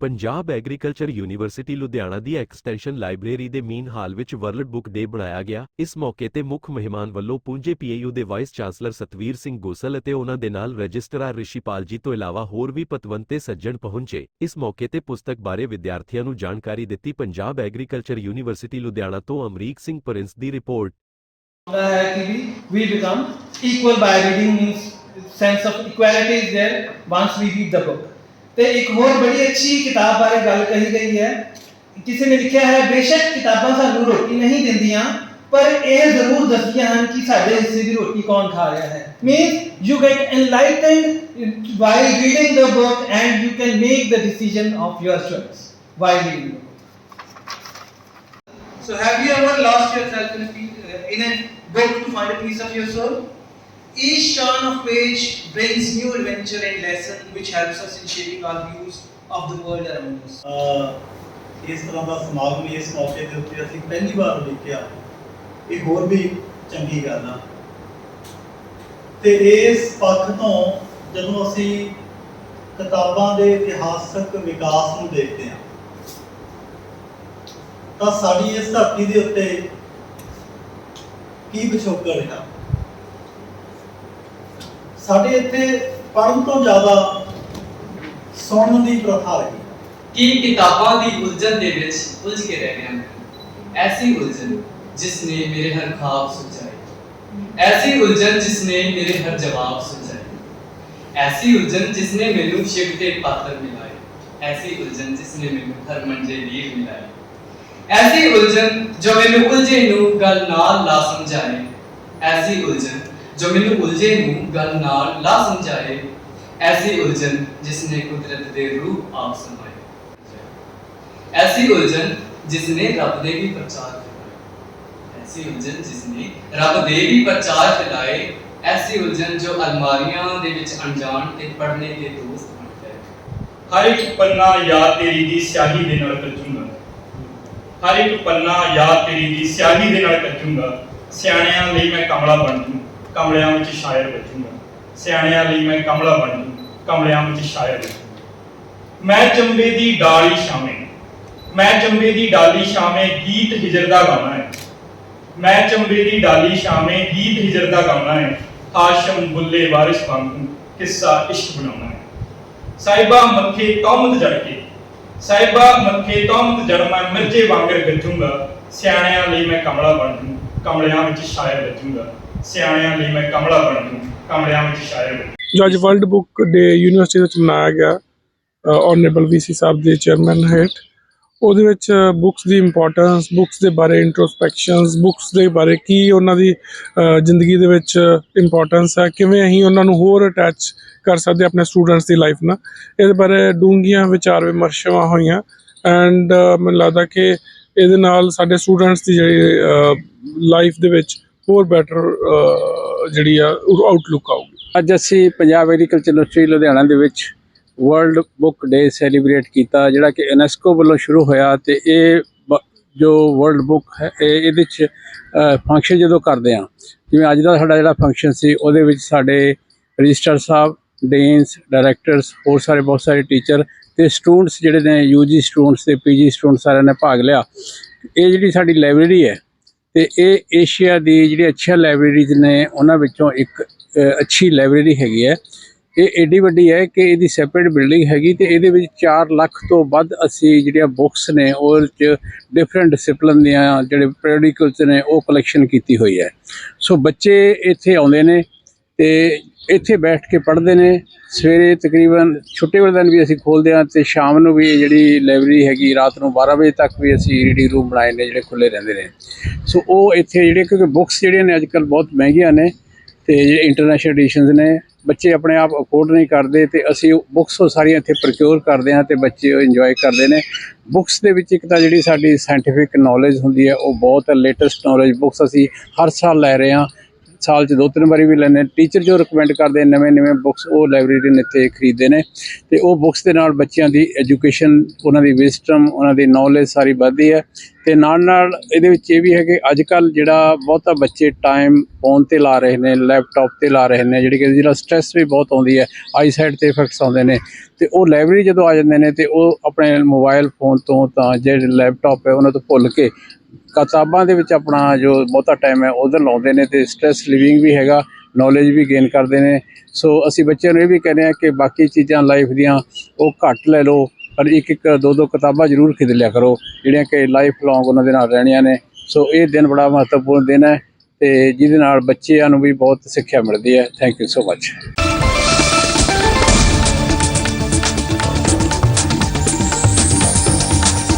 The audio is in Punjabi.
ਪੰਜਾਬ ਐਗਰੀਕਲਚਰ ਯੂਨੀਵਰਸਿਟੀ ਲੁਧਿਆਣਾ ਦੀ ਐਕਸਟੈਂਸ਼ਨ ਲਾਇਬ੍ਰੇਰੀ ਦੇ ਮੀਨ ਹਾਲ ਵਿੱਚ ਵਰਲਡ ਬੁੱਕ ਡੇ ਬਣਾਇਆ ਗਿਆ। ਇਸ ਮੌਕੇ ਤੇ ਮੁੱਖ ਮਹਿਮਾਨ ਵੱਲੋਂ ਪੁੰਜੇ ਪੀਏਯੂ ਦੇ ਵਾਈਸ ਚਾਂਸਲਰ ਸਤਵੀਰ ਸਿੰਘ ਗੋਸਲ ਅਤੇ ਉਹਨਾਂ ਦੇ ਨਾਲ ਰਜਿਸਟਰਾਰ ਰਿਸ਼ੀਪਾਲ ਜੀ ਤੋਂ ਇਲਾਵਾ ਹੋਰ ਵੀ ਪਤਵੰਤੇ ਸੱਜਣ ਪਹੁੰਚੇ। ਇਸ ਮੌਕੇ ਤੇ ਪੁਸਤਕ ਬਾਰੇ ਵਿਦਿਆਰਥੀਆਂ ਨੂੰ ਜਾਣਕਾਰੀ ਦਿੱਤੀ ਪੰਜਾਬ ਐਗਰੀਕਲਚਰ ਯੂਨੀਵਰਸਿਟੀ ਲੁਧਿਆਣਾ ਤੋਂ ਅਮਰੀਕ ਸਿੰਘ ਪ੍ਰਿੰਸ ਦੀ ਰਿਪੋਰਟ। ਹੈ ਕਿ ਵੀ, we become equal by reading means sense of equality is there once we read the book ਤੇ ਇੱਕ ਹੋਰ ਬੜੀ ਅੱਛੀ ਕਿਤਾਬ ਬਾਰੇ ਗੱਲ ਕਹੀ ਗਈ ਹੈ ਕਿਸੇ ਨੇ ਲਿਖਿਆ ਹੈ ਬੇਸ਼ੱਕ ਕਿਤਾਬਾਂ ਸਾਨੂੰ ਰੋਟੀ ਨਹੀਂ ਦਿੰਦੀਆਂ ਪਰ ਇਹ ਜ਼ਰੂਰ ਦੱਸਦੀਆਂ ਹਨ ਕਿ ਸਾਡੇ ਹਿੱਸੇ ਦੀ ਰੋਟੀ ਕੌਣ ਖਾ ਰਿਹਾ ਹੈ means you get enlightened while reading the book and you can make the decision of your choice while reading the book So have you ever lost yourself in a, pe- uh, in a book to find a piece of your soul? Each turn of page brings new adventure and lesson which helps us in shaping our views of the world around us. ਅਹ ਇਸ ਤਰ੍ਹਾਂ ਦਾ ਸਮਾਗਮ ਇਸ ਮੌਕੇ ਦੇ ਉੱਤੇ ਅਸੀਂ ਪਹਿਲੀ ਵਾਰ ਵੇਖਿਆ ਇਹ ਹੋਰ ਵੀ ਚੰਗੀ ਗੱਲ ਆ ਤੇ ਇਸ ਪੱਖ ਤੋਂ ਜਦੋਂ ਅਸੀਂ ਕਿਤਾਬਾਂ ਦੇ ਇਤਿਹਾਸਕ ਵਿਕਾਸ ਨੂੰ ਦੇਖਦੇ ਹਾਂ ਤਾਂ ਸਾਡੀ ਇਸ ਧਰਤੀ ਦੇ ਉੱਤੇ ਕੀ ਵਿਛੋਕੜ ਰਿਹਾ ਸਾਡੇ ਇੱਥੇ ਪੜ੍ਹਨ ਤੋਂ ਜ਼ਿਆਦਾ ਸੁਣਨ ਦੀ ਪ੍ਰਥਾ ਰਹੀ। ਕਿ ਕਿਤਾਬਾਂ ਦੀ ਉਲਝਣ ਦੇ ਵਿੱਚ ਉਲਝ ਕੇ ਰਹਿ ਗਿਆ ਮੈਂ। ਐਸੀ ਉਲਝਣ ਜਿਸਨੇ ਮੇਰੇ ਹਰ ਖਾਬ ਸੁਝਾਏ ਐਸੀ ਉਲਝਣ ਜਿਸਨੇ ਮੇਰੇ ਹਰ ਜਵਾਬ ਸੁਝਾਏ ਐਸੀ ਉਲਝਣ ਜਿਸਨੇ ਮੈਨੂੰ ਸ਼ਿਵ ਦੇ ਪਾਤਰ ਮਿਲਾਏ। ਐਸੀ ਉਲਝਣ ਜਿਸਨੇ ਮੈਨੂੰ ਹਰ ਮੰਜੇ ਵੀਰ ਮਿਲਾਏ। ਐਸੀ ਉਲਝਣ ਜੋ ਮੈਨੂੰ ਉਲਝੇ ਨੂੰ ਗੱਲ ਨਾਲ ਲਾ ਸਮਝਾਏ। ਐਸੀ ਉਲਝਣ ਜੋ ਮੈਨੂੰ ਉਲਝੇ ਨੂੰ ਗੱਲ ਨਾਲ ਲਾ ਸਮਝਾਏ, ਐਸੀ ਉਲਝਣ ਜਿਸਨੇ ਕੁਦਰਤ ਦੇ ਰੂਪ ਆਪ ਸਮਾਏ ਐਸੀ ਉਲਝਣ ਜਿਸਨੇ ਰੱਬ ਦੇ ਵੀ ਪ੍ਰਚਾਰ ਫੈਲਾਏ ਐਸੀ ਉਲਝਣ ਜਿਸਨੇ ਰੱਬ ਦੇ ਵੀ ਪ੍ਰਚਾਰ ਫੈਲਾਏ, ਐਸੀ ਉਲਝਣ ਜੋ ਅਲਮਾਰੀਆਂ ਦੇ ਵਿੱਚ ਅਣਜਾਣ ਤੇ ਪੜਨੇ ਦੇ ਦੋਸਤ ਬਣ ਗਏ। ਹਰ ਇੱਕ ਪੰਨਾ ਯਾਦ ਤੇਰੀ ਦੀ ਸਿਆਹੀ ਦੇ ਨਾਲ ਕੱਜੂੰਗਾ ਹਰ ਇੱਕ ਪੰਨਾ ਯਾਦ ਤੇਰੀ ਦੀ ਸਿਆਹੀ ਦੇ ਨਾਲ ਕੱਜੂੰਗਾ ਸਿਆਣਿਆਂ ਲਈ ਮੈਂ ਕਮਲਾ ਬਣ ਜੂ। ਕਮਲਿਆਂ ਵਿੱਚ ਸ਼ਾਇਰ ਬਚੂੰਗਾ ਸਿਆਣਿਆਂ ਲਈ ਮੈਂ ਕਮਲਾ ਬਣ ਜੂ ਕਮਲਿਆਂ ਵਿੱਚ ਸ਼ਾਇਰ ਬਚੂੰਗਾ ਮੈਂ ਚੰਬੇ ਦੀ ਡਾਲੀ ਛਾਵੇਂ, ਮੈਂ ਚੰਬੇ ਦੀ ਡਾਲੀ ਛਾਵੇਂ ਗੀਤ ਹਿਜਰ ਦਾ ਗਾਉਣਾ ਹੈ। ਮੈਂ ਚੰਬੇ ਦੀ ਡਾਲੀ ਛਾਵੇਂ ਗੀਤ ਹਿਜਰ ਦਾ ਗਾਉਣਾ ਹੈ। ਹਾਸ਼ਮ ਬੁੱਲੇ ਵਾਰਿਸ ਵਾਂਗੂ ਕਿੱਸਾ ਇਸ਼ਕ ਬਣਾਉਣਾ ਹੈ। ਸਾਹਿਬਾ ਮੱਥੇ ਤੌਮਤ ਜੜ ਕੇ, ਸਾਹਿਬਾ ਮੱਥੇ ਤੌਮਤ ਜੜ ਮੈਂ ਮਿਰਜੇ ਵਾਂਗਰ ਗੱਜੂੰਗਾ। ਸਿਆਣਿਆਂ ਲਈ ਮੈਂ ਕਮਲਾ ਬਣ ਜੂ ਕਮਲਿਆਂ ਵਿੱਚ ਸ਼ਾਇਰ ਬੱਜੂੰਗਾ ਸਿਆਣਿਆਂ ਲਈ ਮੈਂ ਕਮਲਾ ਬਣ ਜੂ ਕਮਲਿਆਂ ਵਿੱਚ ਸ਼ਾਇਰ ਜੋ ਅੱਜ ਵਰਲਡ ਬੁੱਕ ਡੇ ਯੂਨੀਵਰਸਿਟੀ ਵਿੱਚ ਮਨਾਇਆ ਗਿਆ ਆਨਰੇਬਲ ਵੀਸੀ ਸਾਹਿਬ ਦੇ ਚੇਅਰਮੈਨ ਹੇਠ। ਉਹਦੇ ਵਿੱਚ ਬੁੱਕਸ ਦੀ ਇੰਪੋਰਟੈਂਸ ਬੁੱਕਸ ਦੇ ਬਾਰੇ ਇੰਟਰੋਸਪੈਕਸ਼ਨਸ ਬੁੱਕਸ ਦੇ ਬਾਰੇ ਕੀ ਉਹਨਾਂ ਦੀ ਜ਼ਿੰਦਗੀ ਦੇ ਵਿੱਚ ਇੰਪੋਰਟੈਂਸ ਹੈ, ਕਿਵੇਂ ਅਸੀਂ ਉਹਨਾਂ ਨੂੰ ਹੋਰ ਅਟੈਚ ਕਰ ਸਕਦੇ ਆਪਣੇ ਸਟੂਡੈਂਟਸ ਦੀ ਲਾਈਫ ਨਾਲ। ਇਹਦੇ ਬਾਰੇ ਡੂੰਘੀਆਂ ਵਿਚਾਰ ਵਿਮਰਸ਼ਾਂ ਹੋਈਆਂ ਐਂਡ ਮੈਨੂੰ ਲੱਗਦਾ ਕਿ ਇਹਦੇ ਨਾਲ ਸਾਡੇ ਸਟੂਡੈਂਟਸ ਦੀ ਜਿਹੜੀ ਲਾਈਫ ਦੇ ਵਿੱਚ ਹੋਰ ਬੈਟਰ ਜਿਹੜੀ ਆ ਆਊਟਲੁੱਕ ਆਊਗੀ। ਅੱਜ ਅਸੀਂ ਪੰਜਾਬ ਐਗਰੀਕਲਚਰ ਯੂਨੀਵਰਸਿਟੀ ਲੁਧਿਆਣਾ ਦੇ ਵਿੱਚ ਵਰਲਡ ਬੁੱਕ ਡੇ ਸੈਲੀਬ੍ਰੇਟ ਕੀਤਾ, ਜਿਹੜਾ ਕਿ ਯੂਨੈਸਕੋ ਵੱਲੋਂ ਸ਼ੁਰੂ ਹੋਇਆ ਤੇ ਇਹ ਬ- ਜੋ ਵਰਲਡ ਬੁੱਕ ਹੈ, ਇਹ ਇਹਦੇ ਵਿੱਚ ਫੰਕਸ਼ਨ ਜਦੋਂ ਕਰਦੇ ਆ ਜਿਵੇਂ ਅੱਜ ਦਾ ਸਾਡਾ ਜਿਹੜਾ ਫੰਕਸ਼ਨ ਸੀ, ਉਹਦੇ ਵਿੱਚ ਸਾਡੇ ਰਜਿਸਟਰ ਸਾਹਿਬ ਡੇਨਸ ਡਾਇਰੈਕਟਰਸ ਹੋਰ ਸਾਰੇ ਬਹੁਤ ਸਾਰੇ ਟੀਚਰ ਤੇ ਸਟੂਡੈਂਟਸ ਜਿਹੜੇ ਨੇ ਯੂਜੀ ਸਟੂਡੈਂਟਸ ਤੇ ਪੀਜੀ ਸਟੂਡੈਂਟਸ ਸਾਰਿਆਂ ਨੇ ਭਾਗ ਲਿਆ। ਇਹ ਜਿਹੜੀ ਸਾਡੀ ਲਾਇਬ੍ਰੇਰੀ ਹੈ ਤੇ ਇਹ ਏਸ਼ੀਆ ਦੀ ਜਿਹੜੀ ਅੱਛੀਆਂ ਲਾਇਬ੍ਰੇਰੀਜ਼ ਨੇ, ਉਹਨਾਂ ਵਿੱਚੋਂ ਇੱਕ ਅੱਛੀ ਲਾਇਬ੍ਰੇਰੀ ਹੈਗੀ ਹੈ। ਇਹ ਏਡੀ ਵੱਡੀ ਹੈ ਕਿ ਇਹਦੀ ਸੈਪਰੇਟ ਬਿਲਡਿੰਗ ਹੈਗੀ ਤੇ ਇਹਦੇ ਵਿੱਚ 4 ਲੱਖ ਤੋਂ ਵੱਧ ਅਸੀਂ ਜਿਹੜੀਆਂ ਬੁੱਕਸ ਨੇ, ਉਹਦੇ ਚ ਡਿਫਰੈਂਟ ਡਿਸਪਲਿਨ ਦੀਆਂ ਜਿਹੜੇ ਪੀਰੀਓਡਿਕਲਸ ਨੇ, ਉਹ ਕਲੈਕਸ਼ਨ ਕੀਤੀ ਹੋਈ ਹੈ। ਸੋ ਬੱਚੇ ਇੱਥੇ ਆਉਂਦੇ ਨੇ ਤੇ ਇੱਥੇ ਬੈਠ ਕੇ ਪੜ੍ਹਦੇ ਨੇ। ਸਵੇਰੇ ਤਕਰੀਬਨ ਛੁੱਟੀ ਵਾਲੇ ਦਿਨ ਵੀ ਅਸੀਂ ਖੋਲਦੇ ਹਾਂ ਤੇ ਸ਼ਾਮ ਨੂੰ ਵੀ ਜਿਹੜੀ ਲਾਇਬ੍ਰੇਰੀ ਹੈਗੀ, ਰਾਤ ਨੂੰ 12 ਵਜੇ ਤੱਕ ਵੀ ਅਸੀਂ ਰੀਡਿੰਗ ਰੂਮ ਬਣਾਏ ਨੇ ਜਿਹੜੇ ਖੁੱਲੇ ਰਹਿੰਦੇ ਨੇ। ਸੋ ਉਹ ਇੱਥੇ ਜਿਹੜੇ, ਕਿਉਂਕਿ ਬੁੱਕਸ ਜਿਹੜੀਆਂ ਨੇ ਅੱਜਕੱਲ ਬਹੁਤ ਮਹਿੰਗੀਆਂ ਨੇ ਤੇ ਜਿਹੜੇ ਇੰਟਰਨੈਸ਼ਨਲ ਐਡੀਸ਼ਨਸ ਨੇ। ਬੱਚੇ ਆਪਣੇ ਆਪ ਅਫੋਰਡ ਨਹੀਂ ਕਰਦੇ ਤੇ ਅਸੀਂ ਬੁੱਕਸ ਉਹ ਸਾਰੀਆਂ ਇੱਥੇ ਪ੍ਰੋਕਿਉਰ ਕਰਦੇ ਹਾਂ ਤੇ ਬੱਚੇ ਉਹ ਇੰਜੋਏ ਕਰਦੇ ਨੇ। ਬੁੱਕਸ ਦੇ ਵਿੱਚ ਇੱਕ ਤਾਂ ਜਿਹੜੀ ਸਾਡੀ ਸਾਇੰਟੀਫਿਕ ਨੌਲੇਜ ਹੁੰਦੀ ਹੈ, ਉਹ ਬਹੁਤ ਲੇਟੈਸਟ ਨੌਲੇਜ ਬੁੱਕਸ ਅਸੀਂ ਹਰ ਸਾਲ ਲੈ ਰਹੇ ਹਾਂ। ਸਾਲ 'ਚ ਦੋ ਤਿੰਨ ਵਾਰੀ ਵੀ ਲੈਂਦੇ ਟੀਚਰ ਜੋ ਰეკਮੈਂਡ ਕਰਦੇ ਨਵੇਂ ਨਵੇਂ ਬੁੱਕਸ ਉਹ ਲਾਇਬ੍ਰੇਰੀ ਨੇ ਇੱਥੇ ਖਰੀਦਦੇ ਨੇ। ਤੇ ਉਹ ਬੁੱਕਸ ਦੇ ਨਾਲ ਬੱਚਿਆਂ ਦੀ ਐਜੂਕੇਸ਼ਨ ਉਹਨਾਂ ਦੀ ਵਿਜ਼ਡਮ ਉਹਨਾਂ ਦੀ ਨੌਲੇਜ ਸਾਰੀ ਵੱਧਦੀ ਹੈ। ਅਤੇ ਨਾਲ ਨਾਲ ਇਹਦੇ ਵਿੱਚ ਇਹ ਵੀ ਹੈ ਕਿ ਅੱਜ ਕੱਲ੍ਹ ਜਿਹੜਾ ਬਹੁਤਾ ਬੱਚੇ ਟਾਈਮ ਫੋਨ ਤੇ ਲਾ ਰਹੇ ਨੇ ਲੈਪਟੋਪ ਤੇ ਲਾ ਰਹੇ ਨੇ, ਜਿਹੜੀ ਕਿ ਜਿਹੜਾ ਸਟਰੈੱਸ ਵੀ ਬਹੁਤ ਆਉਂਦੀ ਹੈ ਆਈ ਸਾਈਡ ਤੇ ਇਫੈਕਟਸ ਆਉਂਦੇ ਨੇ ਅਤੇ ਉਹ ਲਾਇਬ੍ਰੇਰੀ ਜਦੋਂ ਆ ਜਾਂਦੇ ਨੇ ਤੇ ਉਹ ਆਪਣੇ ਮੋਬਾਇਲ ਫੋਨ ਤੋਂ ਤਾਂ ਜਿਹੜੇ ਲੈਪਟੋਪ ਹੈ ਉਹਨਾਂ ਤੋਂ ਭੁੱਲ ਕੇ ਕਿਤਾਬਾਂ ਦੇ ਵਿੱਚ ਆਪਣਾ ਜੋ ਬਹੁਤਾ ਟਾਈਮ ਹੈ ਉਧਰ ਲਾਉਂਦੇ ਨੇ ਅਤੇ ਸਟਰੈੱਸ ਲਿਵਿੰਗ ਵੀ ਹੈਗਾ ਨੌਲੇਜ ਵੀ ਗੇਨ ਕਰਦੇ ਨੇ। ਸੋ ਅਸੀਂ ਬੱਚਿਆਂ ਨੂੰ ਇਹ ਵੀ ਕਹਿੰਦੇ ਆ ਕਿ ਬਾਕੀ ਚੀਜ਼ਾਂ ਲਾਈਫ ਦੀਆਂ ਉਹ ਘੱਟ ਲੈ ਲਓ ਪਰ ਇੱਕ ਇੱਕ, ਦੋ ਦੋ ਕਿਤਾਬਾਂ ਜ਼ਰੂਰ ਖਰੀਦ ਲਿਆ ਕਰੋ, ਜਿਹੜੀਆਂ ਕਿ ਲਾਈਫ ਲੌਂਗ ਉਹਨਾਂ ਦੇ ਨਾਲ ਰਹਿਣੀਆਂ ਨੇ। ਸੋ ਇਹ ਦਿਨ ਬੜਾ ਮਹੱਤਵਪੂਰਨ ਦਿਨ ਹੈ ਤੇ ਜਿਹਦੇ ਨਾਲ ਬੱਚਿਆਂ ਨੂੰ ਵੀ ਬਹੁਤ ਸਿੱਖਿਆ ਮਿਲਦੀ ਹੈ। Thank you so much